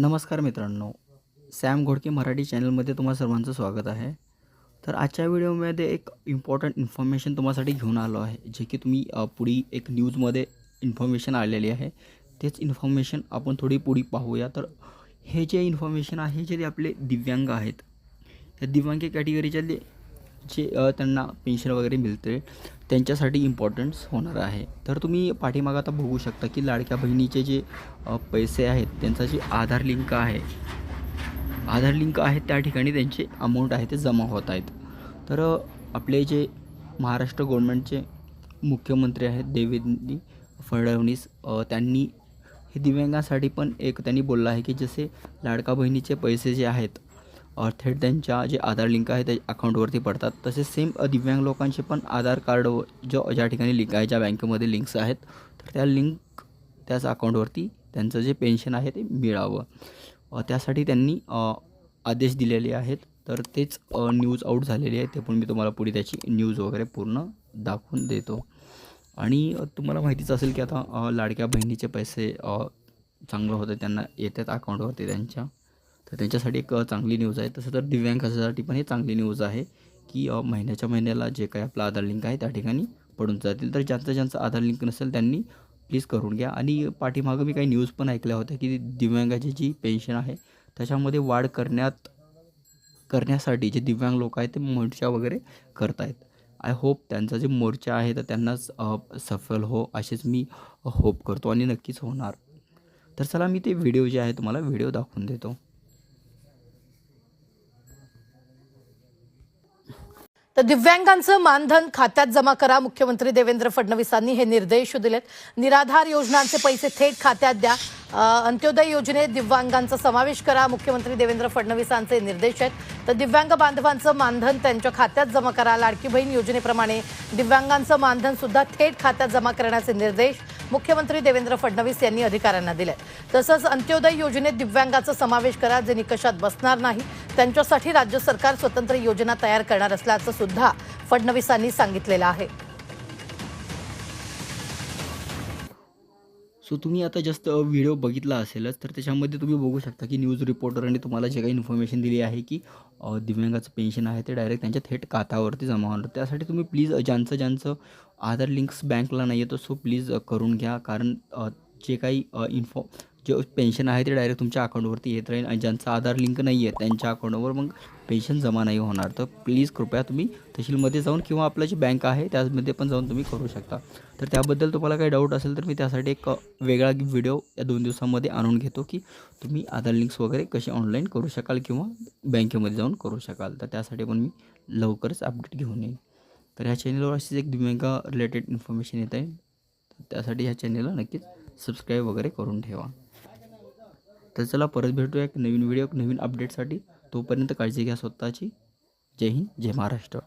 नमस्कार मित्रांनो सॅम घोडके मराठी चॅनलमध्ये तुम्हा सर्वांचं स्वागत आहे. तर आजच्या व्हिडिओमध्ये एक इम्पॉर्टंट इन्फॉर्मेशन तुम्हासाठी घेऊन आलो आहे जे की तुम्ही पुढी एक न्यूजमध्ये इन्फॉर्मेशन आलेली आहे. तेच इन्फॉर्मेशन आपण थोडी पुढी पाहूया. तर हे जे इन्फॉर्मेशन आहे जे आपले दिव्यांग आहेत या दिव्यांग कॅटेगरीच्या जे जे त्यांना पेन्शन वगैरे मिळते त्यांच्यासाठी इम्पॉर्टन्स होणार आहे. तर तुम्ही पाठीमागं आता बघू शकता की लाडक्या बहिणीचे जे पैसे आहेत त्यांचा जे आधार लिंक आहे आधार लिंक आहे त्या ठिकाणी त्यांचे अमाऊंट आहे ते जमा होत आहेत. तर आपले जे महाराष्ट्र गव्हर्नमेंटचे मुख्यमंत्री आहेत देवेंद्र फडणवीस त्यांनी हे दिव्यांगासाठी पण एक त्यांनी बोललं आहे की जसे लाडका बहिणीचे पैसे जे आहेत थेट त्यांच्या जे आधार लिंक आहे त्या अकाउंटवरती पडतात. तसेच सेम दिव्यांग लोकांचे पण आधार कार्ड जो ज्या ठिकाणी लिंक आहे ज्या बँकेमध्ये लिंक्स आहेत तर त्या लिंक त्याच अकाउंटवरती त्यांचं जे पेन्शन आहे ते मिळावं. त्यासाठी त्यांनी आदेश दिलेले आहेत. तर तेच न्यूज आऊट झालेली आहे. ते पण मी तुम्हाला पुढे त्याची न्यूज वगैरे पूर्ण दाखवून देतो. आणि तुम्हाला माहितीच असेल की आता लाडक्या बहिणीचे पैसे चांगलं होतं त्यांना येतात अकाउंटवरती त्यांच्या. तर त्यांच्यासाठी एक चांगली न्यूज आहे. तसं तर दिव्यांग दिव्यांगासाठी पण हे चांगली न्यूज आहे की महिन्याच्या महिन्याला जे काही आपलं आधार लिंक आहे त्या ठिकाणी पडून जातील. तर ज्यांचं ज्यांचं आधार लिंक नसेल त्यांनी प्लीज करून घ्या. आणि पाठीमागं मी काही न्यूज पण ऐकल्या होत्या की दिव्यांगाची जी पेन्शन आहे त्याच्यामध्ये वाढ करण्यात करण्यासाठी जे दिव्यांग लोक आहेत ते मोर्चा वगैरे करत आहेत आय होप त्यांचा जे मोर्चा आहे तर त्यांनाच सफल हो असेच मी होप करतो आणि नक्कीच होणार. तर चला मी ते व्हिडिओ जे आहे तुम्हाला व्हिडिओ दाखवून देतो. तर दिव्यांगांचं मानधन खात्यात जमा करा. मुख्यमंत्री देवेंद्र फडणवीसांनी हे निर्देश दिलेत. निराधार योजनांचे पैसे थेट खात्यात द्या. अंत्योदय योजनेत दिव्यांगांचा समावेश करा. मुख्यमंत्री देवेंद्र फडणवीसांचे निर्देश आहेत. तर दिव्यांग बांधवांचं मानधन त्यांच्या खात्यात जमा करा. लाडकी बहीण योजनेप्रमाणे दिव्यांगांचं मानधन सुद्धा थेट खात्यात जमा करण्याचे निर्देश मुख्यमंत्री देवेंद्र फडणवीस यांनी अधिकाऱ्यांना दिले तसंच अंत्योदय योजनेत दिव्यांगाचा समावेश करा. जे निकषात बसणार नाही त्यांच्यासाठी राज्य सरकार स्वतंत्र योजना तयार करणार असल्याचं सुद्धा फडणवीसांनी सांगितलेलं आहे. सो तुम्ही आता जास्त व्हिडिओ बघितला असेलच तर त्याच्यामध्ये तुम्ही बघू शकता की न्यूज रिपोर्टरांनी तुम्हाला जे काही इन्फॉर्मेशन दिली आहे की दिव्यांगाचं पेन्शन आहे ते डायरेक्ट त्यांच्या थेट खात्यावरती जमा होणार. त्यासाठी तुम्ही प्लीज ज्यांचं ज्यांचं आधार लिंक्स बँकला नाही येतो सो प्लीज करून घ्या. कारण जे काही इन्फॉ जे पेन्शन आहे ते डायरेक्ट तुमच्या अकाउंटवरती येत राहील आणि ज्यांचा आधार लिंक नाही आहे त्यांच्या अकाउंटवर मग पेन्शन जमा नाही होणार. तर प्लीज कृपया तुम्ही तहसीलमध्ये जाऊन किंवा आपलं जे बँक आहे त्यामध्ये पण जाऊन तुम्ही करू शकता. तर त्याबद्दल तुम्हाला काही डाऊट असेल तर मी त्यासाठी एक वेगळा व्हिडिओ या दोन दिवसामध्ये आणून घेतो की तुम्ही आधार लिंक्स वगैरे कसे ऑनलाईन करू शकाल किंवा बँकेमध्ये जाऊन करू शकाल. तर त्यासाठी पण मी लवकरच अपडेट घेऊन येईन. तर ह्या चॅनलवर अशीच एक दिव्यांगा रिलेटेड इन्फॉर्मेशन येत आहे. त्यासाठी ह्या चॅनलला नक्कीच सबस्क्राईब वगैरे करून ठेवा. तर चला परत भेटूया एक नवीन व्हिडिओ एक नवीन अपडेटसाठी तोपर्यंत काळजी घ्या स्वतःची. जय हिंद जय महाराष्ट्र.